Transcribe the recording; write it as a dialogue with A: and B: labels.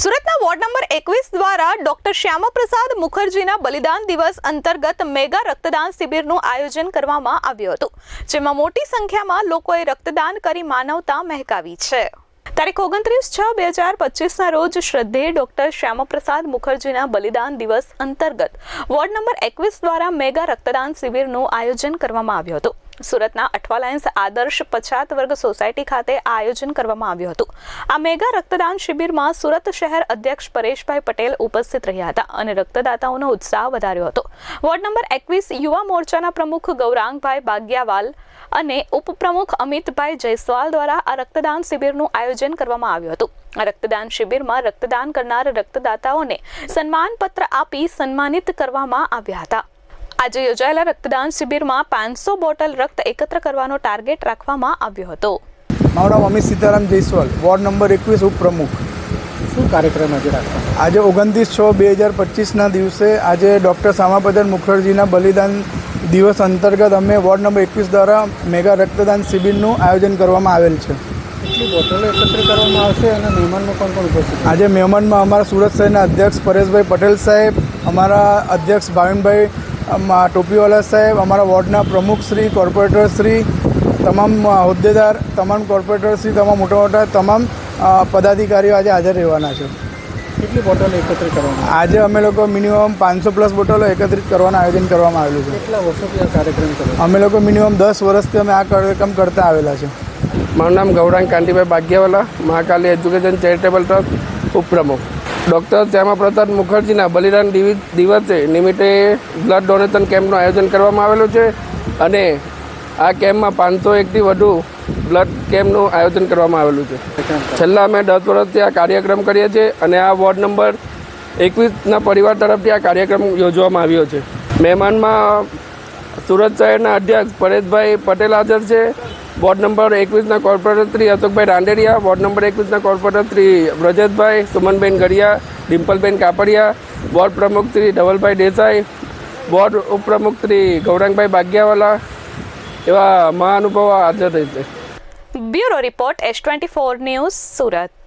A: સુરતના ward number એકવીસ દ્વારા ડોક્ટર શ્યામાપ્રસાદ મુખર્જીના બલિદાન દિવસ અંતર્ગત મેગા રક્તદાન શિબિરનું આયોજન કરવામાં આવ્યું હતું, જેમાં મોટી સંખ્યામાં લોકોએ રક્તદાન કરી માનવતા મહેકાવી છે. તારીખ ઓગણત્રીસ છ બે હજાર પચીસના રોજ શ્રદ્ધેય ડોક્ટર શ્યામાપ્રસાદ મુખર્જીના બલિદાન દિવસ અંતર્ગત વોર્ડ નંબર એકવીસ દ્વારા મેગા રક્તદાન શિબિરનું આયોજન કરવામાં આવ્યું હતું. સુરતના અઠવાલાયન્સ આદર્શ પછાત વર્ગ સોસાયટી ખાતે આયોજન કરવામાં આવ્યું હતું. આ મેગા રક્તદાન શિબિરમાં સુરત શહેર અધ્યક્ષ પરેશભાઈ પટેલ ઉપસ્થિત રહ્યા હતા અને રક્તદાતાઓનો ઉત્સાહ વધાર્યો હતો. વોર્ડ નંબર એકવીસ યુવા મોરચાના પ્રમુખ ગૌરાંગભાઈ બાગ્યાવાલ અને ઉપપ્રમુખ અમિતભાઈ જયસ્વાલ દ્વારા આ રક્તદાન શિબિરનું આયોજન કરવામાં આવ્યું હતું. રક્તદાન શિબિરમાં રક્તદાન કરનાર રક્તદાતાઓને સન્માનપત્ર આપી સન્માનિત કરવામાં આવ્યા હતા. આજે યોજાયેલા રક્તદાન શિબિરમાં પાંચસો બોટલ રક્ત એકત્ર કરવાનો ટાર્ગેટ રાખવામાં આવ્યો હતો.
B: મારું નામ અમિત સીતારામ જયસ્વાલ વોર્ડ નંબર એકવીસ ઉપપ્રમુખ.
C: શું કાર્યક્રમ આજે રાખવાનો
B: આજે ઓગણત્રીસ છ બે હજાર પચીસના દિવસે આજે ડૉક્ટર શ્યામાપ્રધાન મુખર્જીના બલિદાન દિવસ અંતર્ગત અમે વોર્ડ નંબર એકવીસ દ્વારા મેગા રક્તદાન શિબિરનું આયોજન કરવામાં આવેલ છે.
C: કેટલી બોટલો એકત્ર કરવામાં આવશે અને મહેમાનમાં કોણ કોણ ઉપસ્થિત
B: આજે મહેમાનમાં અમારા સુરત શહેરના અધ્યક્ષ પરેશભાઈ પટેલ સાહેબ અમારા અધ્યક્ષ ભાવિનભાઈ ટોપીવાલા સાહેબ અમારા વોર્ડના પ્રમુખ શ્રી કોર્પોરેટર શ્રી તમામ હોદ્દેદાર તમામ કોર્પોરેટર શ્રી તમામ મોટા મોટા તમામ પદાધિકારીઓ આજે હાજર રહેવાના છે.
C: કેટલી બોટલો એકત્રિત કરવાના
B: આજે અમે લોકો મિનિમમ પાંચસો પ્લસ બોટલો એકત્રિત કરવાનું આયોજન કરવામાં આવેલું છે.
C: કેટલા વર્ષોથી આ કાર્યક્રમ કર્યો
B: અમે લોકો મિનિમમ દસ વર્ષથી અમે આ કાર્યક્રમ કરતા આવેલા છે.
D: મારું નામ Gaurang Kantibhai Bagyawala Mahakali education charitable trust ઉપપ્રમુખ. ડૉક્ટર શ્યામાપ્રસાદ મુખર્જીના બલિદાન દિવિ- દિવસે નિમિત્તે બ્લડ ડોનેશન કેમ્પનું આયોજન કરવામાં આવેલું છે અને આ કેમ્પમાં પાંચસો એકથી વધુ બ્લડ કેમ્પનું આયોજન કરવામાં આવેલું છે. છેલ્લા અમે દસ વર્ષથી આ કાર્યક્રમ કરીએ છીએ અને આ વોર્ડ નંબર એકવીસના પરિવાર તરફથી આ કાર્યક્રમ યોજવામાં આવ્યો છે. મહેમાનમાં સુરત શહેરના અધ્યક્ષ પરેશભાઈ પટેલ હાજર છે. Ward number એકવીસના corporator Ashokbhai Randeria, ward number એકવીસના corporator Shri Brajeshbhai, Sumanben Gadhiya, ડિમ્પલબેન Kapadia, ward પ્રમુખ શ્રી ધવલભાઈ દેસાઈ, વોર્ડ ઉપપ્રમુખ શ્રી ગૌરાંગભાઈ બાગ્યાવાલા, એવા મહાનુભાવો હાજર રહેશે.
A: Bureau report S twenty four news Surat.